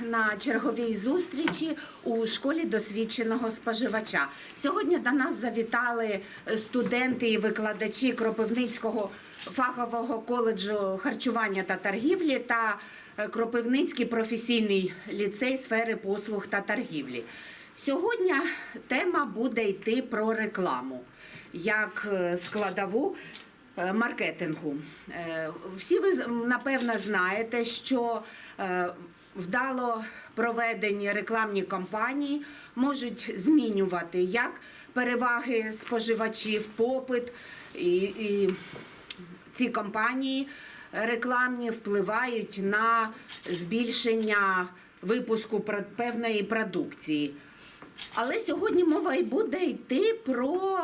на черговій зустрічі у школі досвідченого споживача. Сьогодні до нас завітали студенти і викладачі Кропивницького фахового коледжу харчування та торгівлі та Кропивницький професійний ліцей сфери послуг та торгівлі. Сьогодні тема буде йти про рекламу як е, складову маркетингу. Е, Всі ви напевно знаєте, що е, вдало проведені рекламні кампанії можуть змінювати як переваги споживачів, попит і, і ці компанії рекламні впливають на збільшення випуску певної продукції. Але сьогодні мова і буде йти про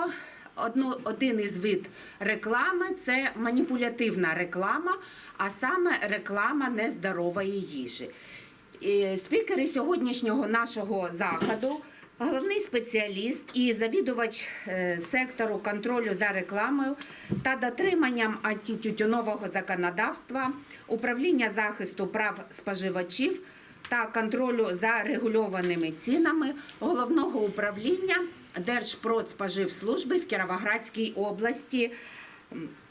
одну, один із вид реклами це маніпулятивна реклама, а саме реклама нездорової їжі. І спікери сьогоднішнього нашого заходу, головний спеціаліст і завідувач е, сектору контролю за рекламою та дотриманням антитютюнового законодавства, управління захисту прав споживачів та контролю за регульованими цінами головного управління Держпродспоживслужби в Кіровоградській області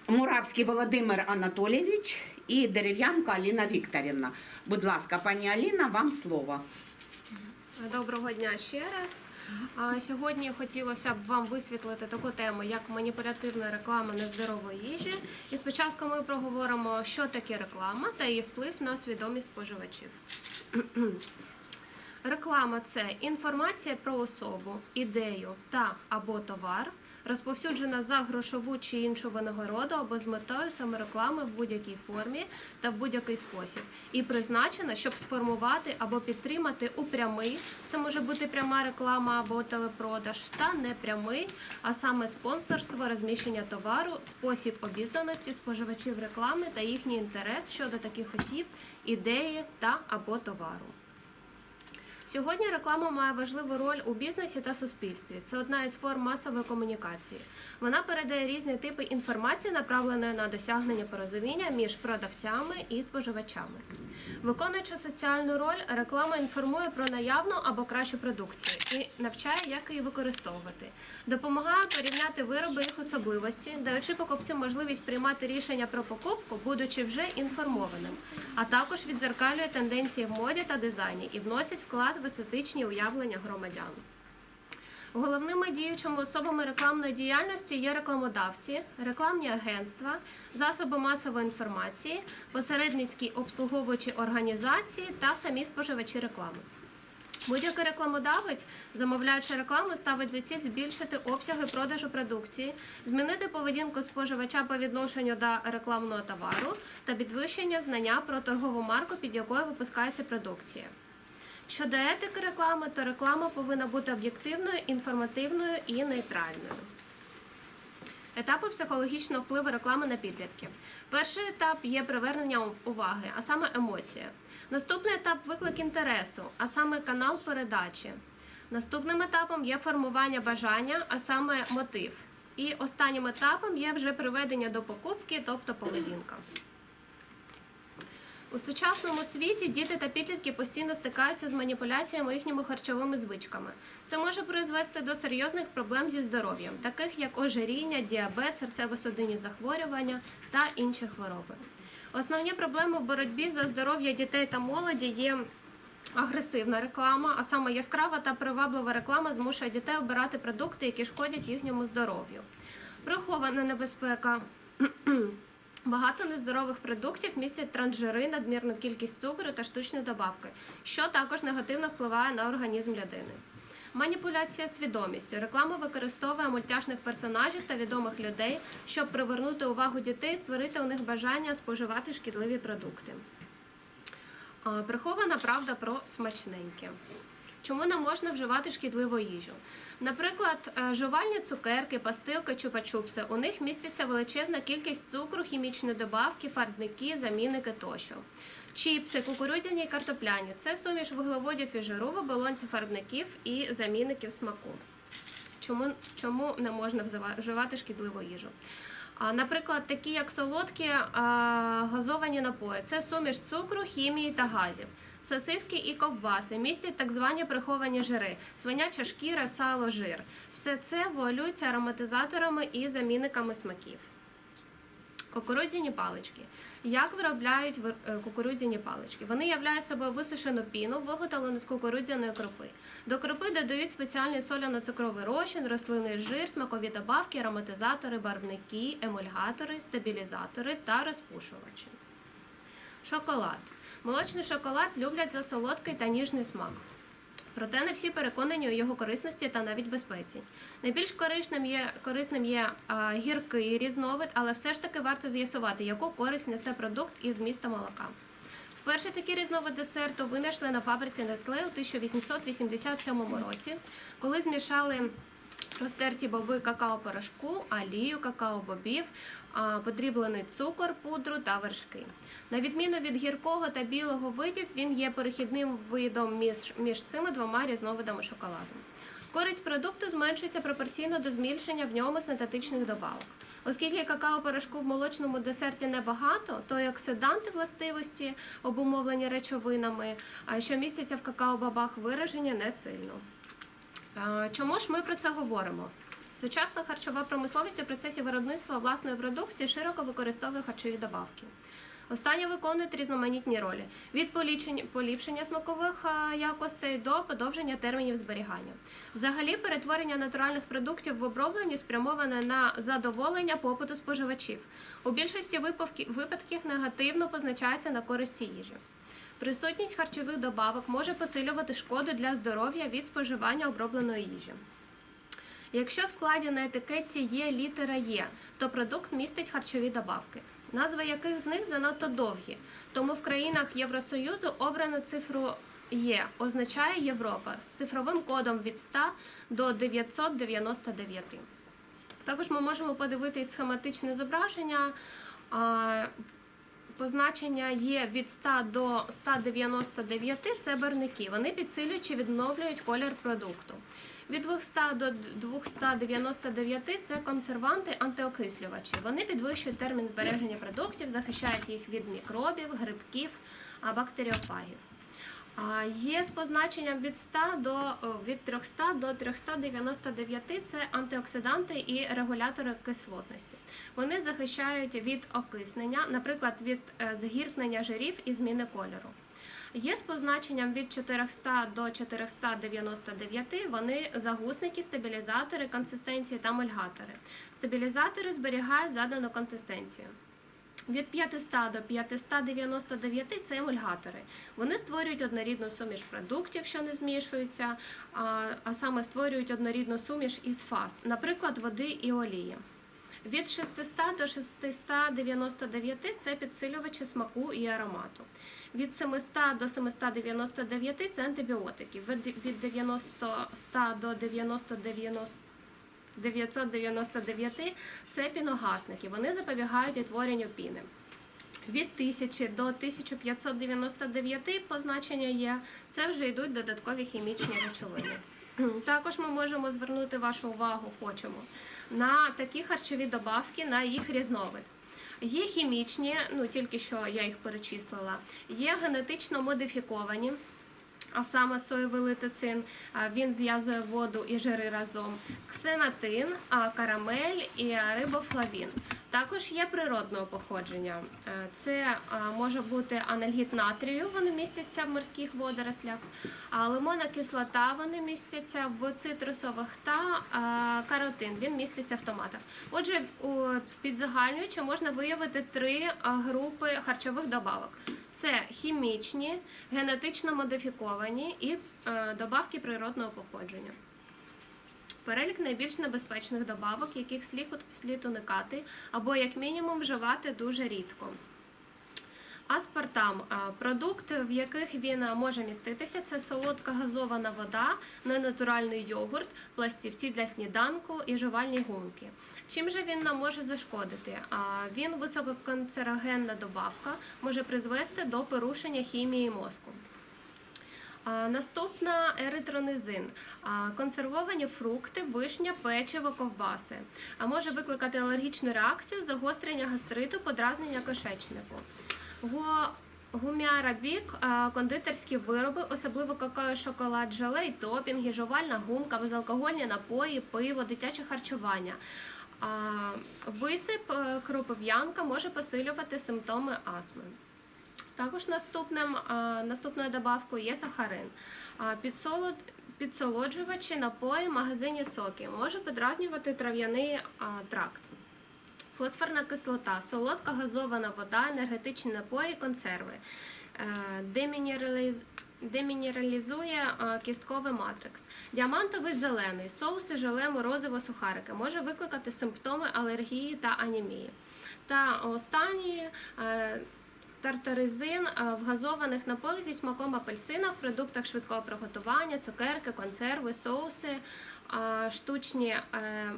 Муравський Володимир Анатолійович і Дерев'янко Аліна Вікторівна. Будь ласка, пані Аліна, вам слово. Доброго дня ще раз. Сьогодні хотілося б вам висвітлити таку тему, як маніпулятивна реклама нездорової їжі. І спочатку ми проговоримо, що таке реклама та її вплив на свідомість споживачів. Реклама це інформація про особу, ідею та або товар, розповсюджена за грошову чи іншу винагороду або з метою самореклами в будь-якій формі та в будь-який спосіб, і призначена, щоб сформувати або підтримати у прямий, це може бути пряма реклама або телепродаж, та непрямий, а саме спонсорство, розміщення товару, спосіб обізнаності споживачів реклами та їхній інтерес щодо таких осіб, ідеї та або товару. Сьогодні реклама має важливу роль у бізнесі та суспільстві. Це одна із форм масової комунікації. Вона передає різні типи інформації, направленої на досягнення порозуміння між продавцями і споживачами. Виконуючи соціальну роль, реклама інформує про наявну або кращу продукцію і навчає, як її використовувати. Допомагає порівняти вироби їх особливості, даючи покупцю можливість приймати рішення про покупку, будучи вже інформованим, а також відзеркалює тенденції в моді та дизайні і вносить вклад в естетичні уявлення громадян. Головними діючими особами рекламної діяльності є рекламодавці, рекламні агентства, засоби масової інформації, посередницькі обслуговуючі організації та самі споживачі реклами. Будь-який рекламодавець, замовляючи рекламу, ставить за ціль збільшити обсяги продажу продукції, змінити поведінку споживача по відношенню до рекламного товару та підвищення знання про торгову марку, під якою випускається продукція. Щодо етики реклами, то реклама повинна бути об'єктивною, інформативною і нейтральною. Етапи психологічного впливу реклами на підлітків. Перший етап є привернення уваги, а саме емоція. Наступний етап виклик інтересу, а саме канал передачі. Наступним етапом є формування бажання, а саме мотив. І останнім етапом є вже приведення до покупки, тобто поведінка. У сучасному світі діти та підлітки постійно стикаються з маніпуляціями їхніми харчовими звичками. Це може призвести до серйозних проблем зі здоров'ям, таких як ожиріння, діабет, серцево-судинні захворювання та інші хвороби. Основні проблеми в боротьбі за здоров'я дітей та молоді є агресивна реклама, а саме яскрава та приваблива реклама змушує дітей обирати продукти, які шкодять їхньому здоров'ю. Прихована небезпека. Багато нездорових продуктів містять трансжири, надмірну кількість цукру та штучні добавки, що також негативно впливає на організм людини. Маніпуляція свідомістю. Реклама використовує мультяшних персонажів та відомих людей, щоб привернути увагу дітей і створити у них бажання споживати шкідливі продукти. Прихована правда про смачненьке. Чому не можна вживати шкідливу їжу? Наприклад, е, жувальні цукерки, пастилки, чупа-чупси. У них міститься величезна кількість цукру, хімічні добавки, фарбники, замінники тощо. Чіпси, кукурудзяні і картопляні це суміш вуглеводів і жиру в оболонці фарбників і замінників смаку. Чому, чому не можна вживати шкідливу їжу? Наприклад, такі як солодкі газовані напої. Це суміш цукру, хімії та газів. Сосиски і ковбаси містять так звані приховані жири, свиняча шкіра, сало, жир. Все це вуалюється ароматизаторами і замінниками смаків. Кукурудзяні палички. Як виробляють е, кукурудзяні палички? Вони являють собою висушену піну, виготовлену з кукурудзяної крупи. До крупи додають спеціальний соляно-цукровий розчин, рослинний жир, смакові добавки, ароматизатори, барвники, емульгатори, стабілізатори та розпушувачі. Шоколад. Молочний шоколад люблять за солодкий та ніжний смак. Проте не всі переконані у його корисності та навіть безпеці. Найбільш корисним є, корисним є а, гіркий різновид, але все ж таки варто з'ясувати, яку користь несе продукт із змісту молока. Вперше такий різновид десерту винайшли на фабриці Nestle у 1887 році, коли змішали розтерті боби какао-порошку, олію, какао-бобів, подріблений цукор, пудру та вершки. На відміну від гіркого та білого видів, він є перехідним видом між, між цими двома різновидами шоколаду. Користь продукту зменшується пропорційно до змільшення в ньому синтетичних добавок. Оскільки какао-порошку в молочному десерті небагато, то і оксиданти властивості, обумовлені речовинами, що містяться в какао-бабах, виражені не сильно. Чому ж ми про це говоримо? Сучасна харчова промисловість у процесі виробництва власної продукції широко використовує харчові добавки. Останні виконують різноманітні ролі від поліпшення, смакових якостей до подовження термінів зберігання. Взагалі, перетворення натуральних продуктів в оброблені спрямоване на задоволення попиту споживачів. У більшості випадків негативно позначається на користі їжі. Присутність харчових добавок може посилювати шкоду для здоров'я від споживання обробленої їжі. Якщо в складі на етикетці є літера Є, то продукт містить харчові добавки, назви яких з них занадто довгі. Тому в країнах Євросоюзу обрано цифру Є, означає Європа з цифровим кодом від 100 до 999. Також ми можемо подивитись схематичне зображення. Позначення є від 100 до 199 це барники. Вони підсилюють чи відновлюють колір продукту. Від 200 до 299 це консерванти, антиокислювачі. Вони підвищують термін збереження продуктів, захищають їх від мікробів, грибків, бактеріофагів. Є з позначенням від 100 до від 300 до 399 це антиоксиданти і регулятори кислотності. Вони захищають від окиснення, наприклад, від е, згіркнення жирів і зміни кольору. Є з позначенням від 400 до 499 вони загусники, стабілізатори, консистенції та мульгатори. Стабілізатори зберігають задану консистенцію. Від 500 до 599 це емульгатори. Вони створюють однорідну суміш продуктів, що не змішуються, а, саме створюють однорідну суміш із фаз, наприклад, води і олії. Від 600 до 699 це підсилювачі смаку і аромату. Від 700 до 799 це антибіотики. Від 90 100 до 90 90 999 це піногасники. Вони запобігають утворенню піни. Від 1000 до 1599 позначення є. Це вже йдуть додаткові хімічні речовини. Також ми можемо звернути вашу увагу, хочемо на такі харчові добавки, на їх різновид. Є хімічні, ну тільки що я їх перечислила, є генетично модифіковані, а саме соєвий летицин, він зв'язує воду і жири разом, ксенатин, карамель і рибофлавін. Також є природного походження. Е, Це може бути анальгід натрію, вони містяться в морських водорослях, а лимонна кислота вони містяться в цитрусових та каротин. Він міститься в томатах. Отже, підзагальнюючи можна виявити три групи харчових добавок: це хімічні, генетично модифіковані і е, добавки природного походження. Перелік найбільш небезпечних добавок, яких слід, уникати, або як мінімум вживати дуже рідко. Аспартам продукт, в яких він може міститися, це солодка газована вода, ненатуральний йогурт, пластівці для сніданку і жувальні гумки. Чим же він нам може зашкодити? Він висококанцерогенна добавка, може призвести до порушення хімії мозку. Наступна еритронизин. Консервовані фрукти, вишня, печиво, ковбаси. А може викликати алергічну реакцію, загострення гастриту, подразнення кишечнику. Го Гуміара бік, е, кондитерські вироби, особливо какао, шоколад, желе, топінги, жувальна гумка, безалкогольні напої, пиво, дитяче харчування. Висип е, кропив'янка може посилювати симптоми астми. Також наступним, наступною добавкою є сахарин. Підсолод, підсолоджувачі, напої, магазині соки. Може підразнювати трав'яний тракт. Фосфорна кислота, солодка газована вода, енергетичні напої, консерви. Е, Демінералізує кістковий матрикс. Діамантовий зелений, соуси, желе, морозиво, сухарики може викликати симптоми алергії та анемії. Та останній е, тартаризин е, в газованих напоях зі смаком апельсина в продуктах швидкого приготування, цукерки, консерви, соуси, е, штучні. е,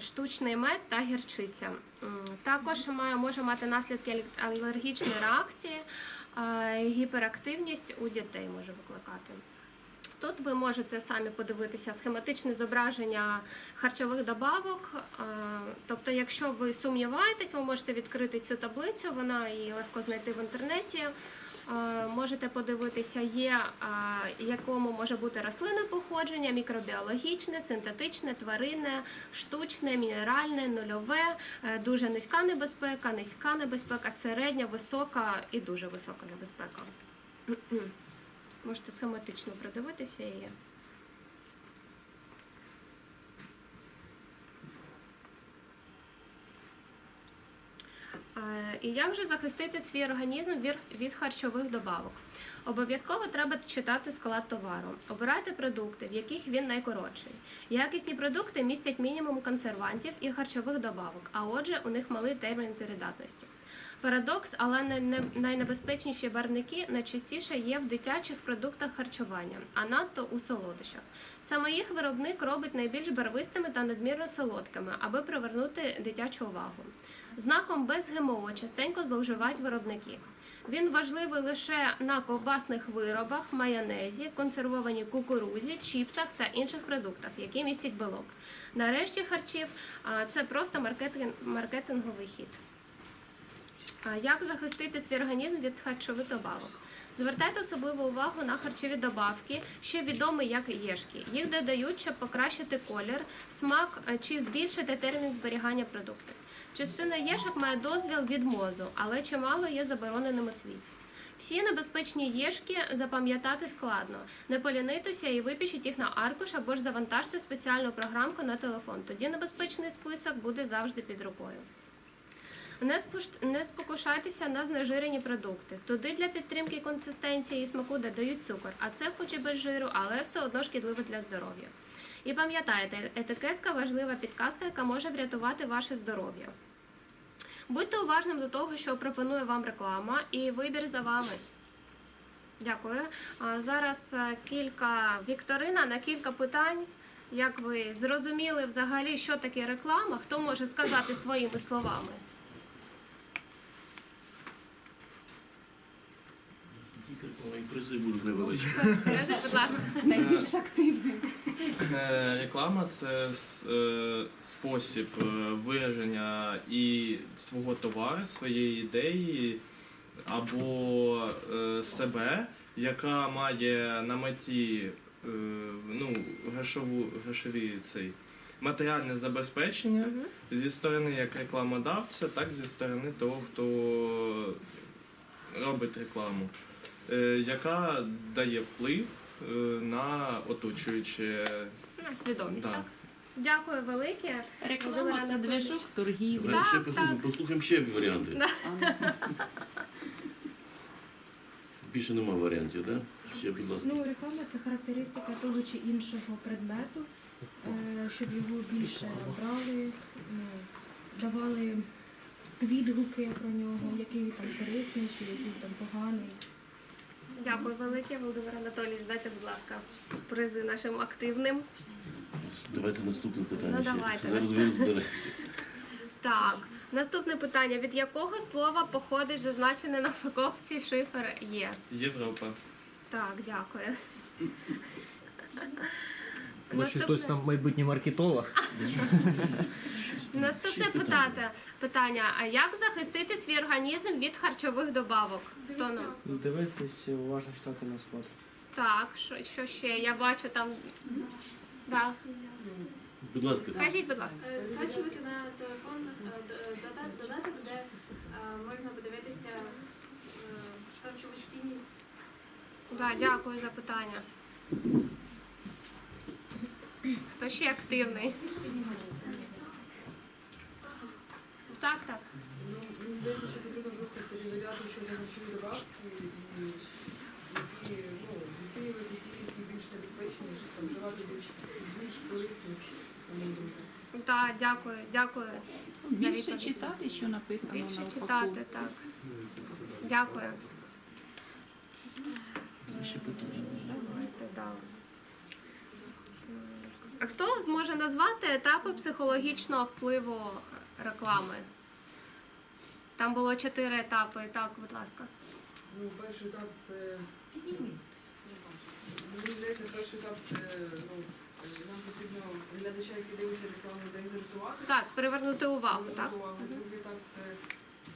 Штучний мед та гірчиця. Також має, може мати наслідки алергічної реакції, гіперактивність у дітей може викликати. Тут ви можете самі подивитися схематичне зображення харчових добавок. Е, Тобто, якщо ви сумніваєтесь, ви можете відкрити цю таблицю, вона її легко знайти в інтернеті. Е, Можете подивитися, є е, якому може бути рослинне походження, мікробіологічне, синтетичне, тваринне, штучне, мінеральне, нульове, дуже низька небезпека, низька небезпека, середня, висока і дуже висока небезпека. Можете схематично продивитися її. Е, І як же захистити свій організм від, харчових добавок? Обов'язково треба читати склад товару. Обирайте продукти, в яких він найкоротший. Якісні продукти містять мінімум консервантів і харчових добавок, а отже, у них малий термін передатності. Парадокс, але не- не- найнебезпечніші барвники найчастіше є в дитячих продуктах харчування, а надто у солодощах. Саме їх виробник робить найбільш барвистими та надмірно солодкими, аби привернути дитячу увагу. Знаком без ГМО частенько зловживають виробники. Він важливий лише на ковбасних виробах, майонезі, консервованій кукурузі, чіпсах та інших продуктах, які містять білок. Нарешті харчів це просто маркетинг, маркетинговий хід. Як захистити свій організм від харчових добавок? Звертайте особливу увагу на харчові добавки, що відомі як єшки. Їх додають, щоб покращити колір, смак е, чи збільшити термін зберігання продуктів. Частина єшок має дозвіл від мозу, але чимало є забороненим у світі. Всі небезпечні єшки запам'ятати складно. Не полінитися і випишіть їх на аркуш або ж завантажте спеціальну програмку на телефон. Тоді небезпечний список буде завжди під рукою. Не, спуш- не спокушайтеся на знежирені продукти. Туди для підтримки консистенції і смаку додають цукор, а це хоч і без жиру, але все одно шкідливо для здоров'я. І пам'ятайте, етикетка важлива підказка, яка може врятувати ваше здоров'я. Будьте уважним до того, що пропонує вам реклама, і вибір за вами. Дякую. Зараз е, кілька вікторина на кілька питань. Як ви зрозуміли взагалі, що таке реклама? Хто може сказати своїми словами? Призи будуть невеличкі. Скажіть, будь ласка. Найбільш активний. Е, Реклама це е, спосіб е, вираження і свого товару, своєї ідеї або е, себе, яка має на меті е, ну, грошову, грошові цей. Матеріальне забезпечення Мгм. зі сторони як рекламодавця, так зі сторони того, хто робить рекламу, е, яка дає вплив е, на оточуюче. На свідомість, Да. так? Дякую велике. Реклама це движок торгівлі. Давай ще послухаємо, так. послухаємо ще варіанти. Більше нема варіантів, так? Да? Ще, будь ласка. Ну, реклама це характеристика того чи іншого предмету, е, щоб його більше брали, давали відгуки про нього, який він там корисний, чи який там поганий. Дякую велике, Володимир Анатолійович. Дайте, будь ласка, призи нашим активним. Давайте наступне питання Ну, ще. давайте, Зараз ви наступне. розберетеся. Так, наступне питання: від якого слова походить зазначене на упаковці шифр Є? Європа. Так, дякую. Бачу, хтось там майбутній маркетолог. Наступне Шість питань. питання. питання. А як захистити свій організм від харчових добавок? Хто нам? Дивитись, уважно читати на спот. Так, що, що ще? Я бачу там. Да. Будь ласка. Кажіть, будь ласка. Е, Скачувати на телефон е, д- дода- додаток, де е, можна подивитися е, харчову цінність. Да, дякую за питання. Хто ще активний? Так, так. Ну, мені здається, що потрібно просто перевіряти, що за харчові добавки, і які, ну, відсіювати ті, які більш небезпечні, що там вживати більш, більш корисні, на мою думку. Так, дякую, дякую. за Більше відповідь. читати, що написано на Більше упаковці. читати, так. Дякую. Давайте, да. А хто зможе назвати етапи психологічного впливу реклами? Там було чотири етапи. Так, будь ласка. Ну, перший етап це... Мені здається, перший етап це, ну, нам потрібно глядача, який дивиться рекламу, заінтересувати. Так, привернути увагу, так? Увагу. Другий етап це,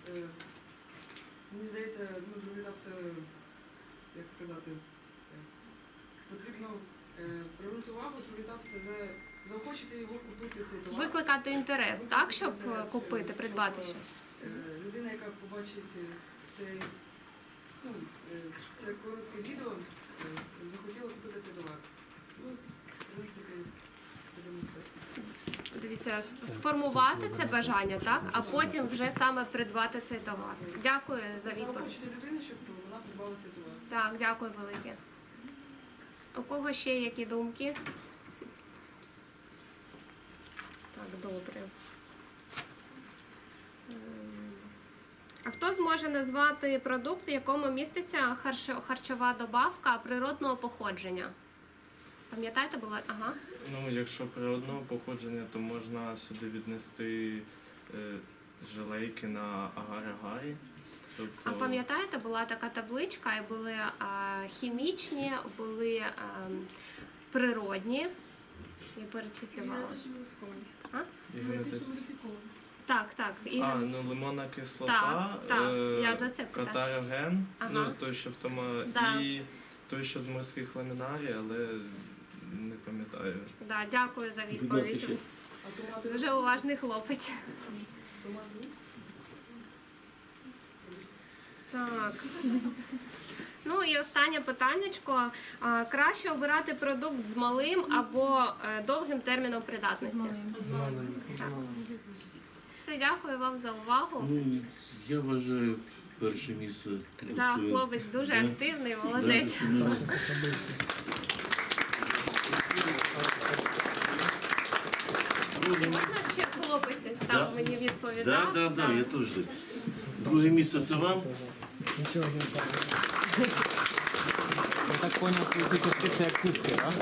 е, мені здається, ну, другий етап це, як сказати, е, потрібно е, привернути увагу, другий етап це за, заохочити його купити цей товар. Викликати інтерес, так, щоб е, купити, придбати щось. Е, Людина, яка побачить е, цей, ну, е, це коротке відео, е, захотіла купити цей товар. Ну, в принципі. Дивіться, сформувати це бажання, так, а потім вже саме придбати цей товар. Дякую за відповідь. Людину, щоб вона придбала цей товар. Так, дякую велике. У кого ще які думки? Так, добре. Ем, А хто зможе назвати продукт, в якому міститься харчова добавка природного походження? Пам'ятаєте, була? Ага. Ну, якщо природного походження, то можна сюди віднести е, желейки на агари-гарі. Тобто, А пам'ятаєте, була така табличка, і були а, хімічні, були а, природні і перечислювалося. як вони Так, так. І, А, ну лимонна кислота, Так, так, е, я за це питаю. катароген, Ага. ну той, що в тому, Да. і той, що з морських ламінарій, але не пам'ятаю. да, дякую за відповідь. А Дуже уважний хлопець. ну, Так. Ну і останнє питаннячко. А, Краще обирати продукт з малим або е, довгим терміном З придатності. малим. Все, дякую вам за увагу. Ну, я вважаю перше місце. Да, достоїн. хлопець дуже Да. активний, молодець. Да, ну, Можна ще хлопець ось там Да. мені Да, відповідав? да, да, Так. я теж. Друге місце це вам. Нічого не. Я так поняв, це тільки спеція кубки, так?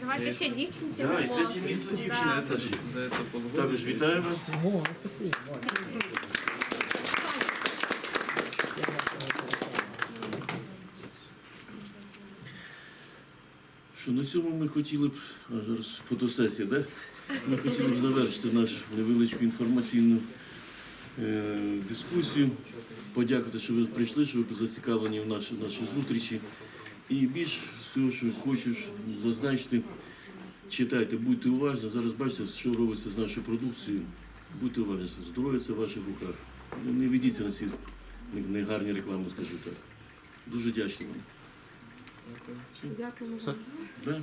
Давайте ще дівчинці. Да, і дамо. третє місце дівчина. За це полгода. Також вітаю вас. О, Анастасія, Що на цьому ми хотіли б а, зараз фотосесія, да? Ми хотіли б завершити нашу невеличку інформаційну дискусію. Подякувати, що ви прийшли, що ви зацікавлені в нашій, нашій зустрічі. І більш всього, що хочу зазначити, читайте, будьте уважні. Зараз бачите, що робиться з нашою продукцією. Будьте уважні, здоров'я це в ваших руках. Не- ведіться на ці негарні реклами, скажу так. Дуже вдячний вам. Дякую.